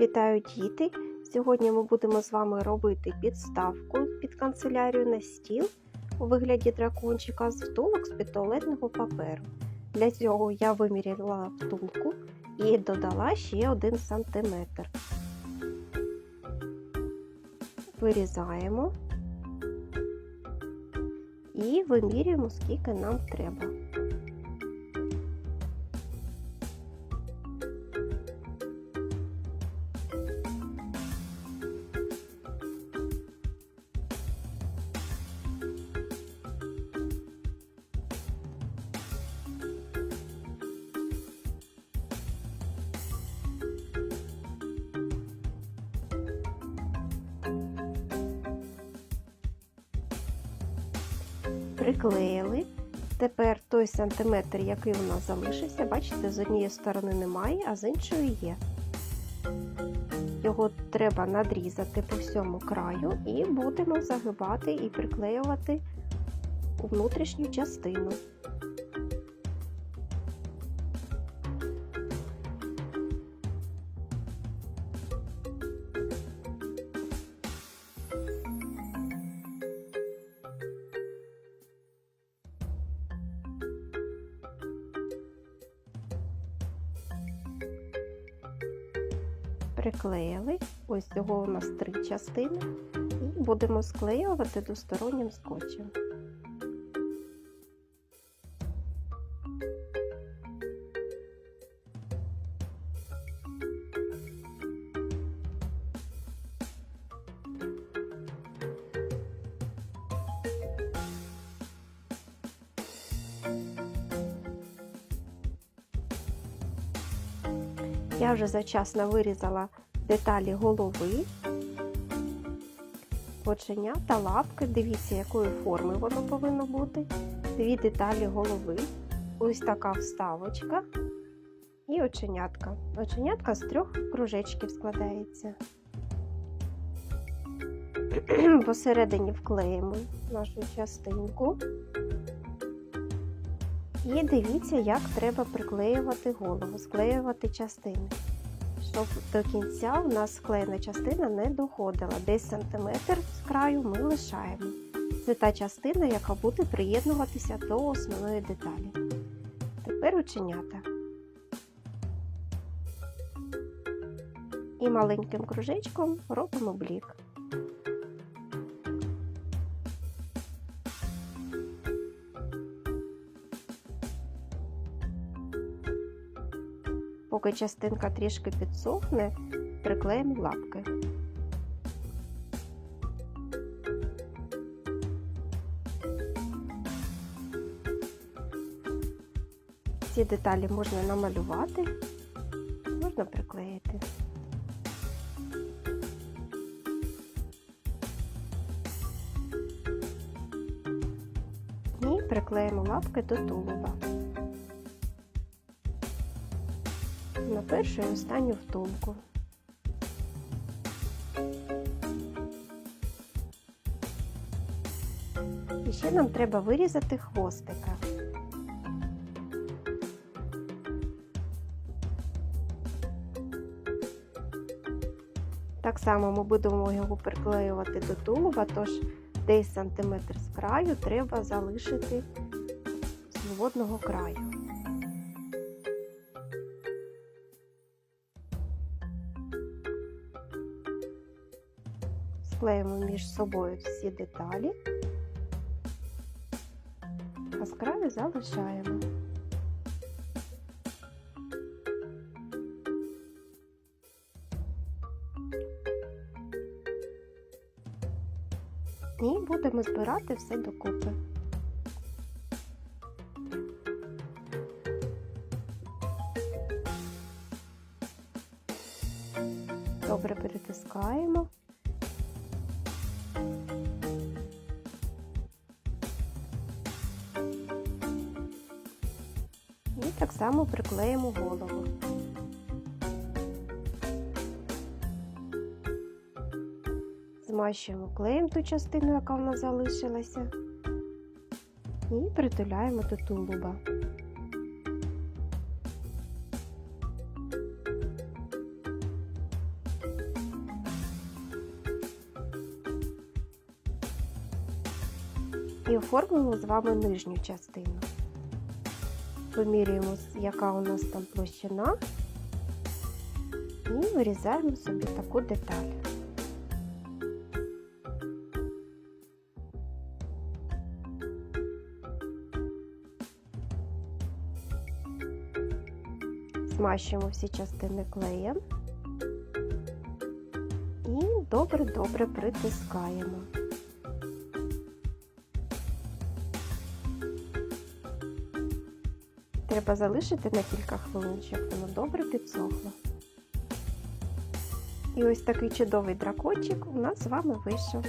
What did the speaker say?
Вітаю діти! Сьогодні ми будемо з вами робити підставку під канцелярію на стіл у вигляді дракончика з втулок з під туалетного паперу. Для цього я виміряла втулку і додала ще 1 см. Вирізаємо і вимірюємо, скільки нам треба. Приклеїли. Тепер той сантиметр, який у нас залишився, бачите, з однієї сторони немає, а з іншої є. Його треба надрізати по всьому краю і будемо загибати і приклеювати у внутрішню частину. Приклеїли. Ось цього у нас три частини, і будемо склеювати двостороннім скотчем. Я вже завчасно вирізала деталі голови, оченя та лапки. Дивіться, якої форми воно повинно бути. Дві деталі голови, ось така вставочка і оченятка. Оченятка з трьох кружечків складається. Посередині вклеїмо нашу частинку. І дивіться, як треба приклеювати голову, склеювати частини. Щоб до кінця у нас склеєна частина не доходила. Десь сантиметр з краю ми лишаємо. Це та частина, яка буде приєднуватися до основної деталі. Тепер оченята. І маленьким кружечком робимо блік. Поки частинка трішки підсохне, приклеїмо лапки. Ці деталі можна намалювати, можна приклеїти. І приклеїмо лапки до тулуба. На першу і останню втулку. І ще нам треба вирізати хвостика. Так само ми будемо його приклеювати до тулуба, тож десь сантиметр з краю треба залишити свободного краю. Склеїмо між собою всі деталі, а залишаємо. І будемо збирати все докупи. Добре перетискаємо. І так само приклеїмо голову. Змащуємо клеєм ту частину, яка в нас залишилася, і притуляємо до тулуба. І оформимо з вами нижню частину. Поміряємо, яка у нас там площина, і вирізаємо собі таку деталь. Змащуємо всі частини клеєм і добре-добре притискаємо. Треба залишити на кілька хвилин, щоб воно добре підсохло. І ось такий чудовий дракончик у нас з вами вийшов.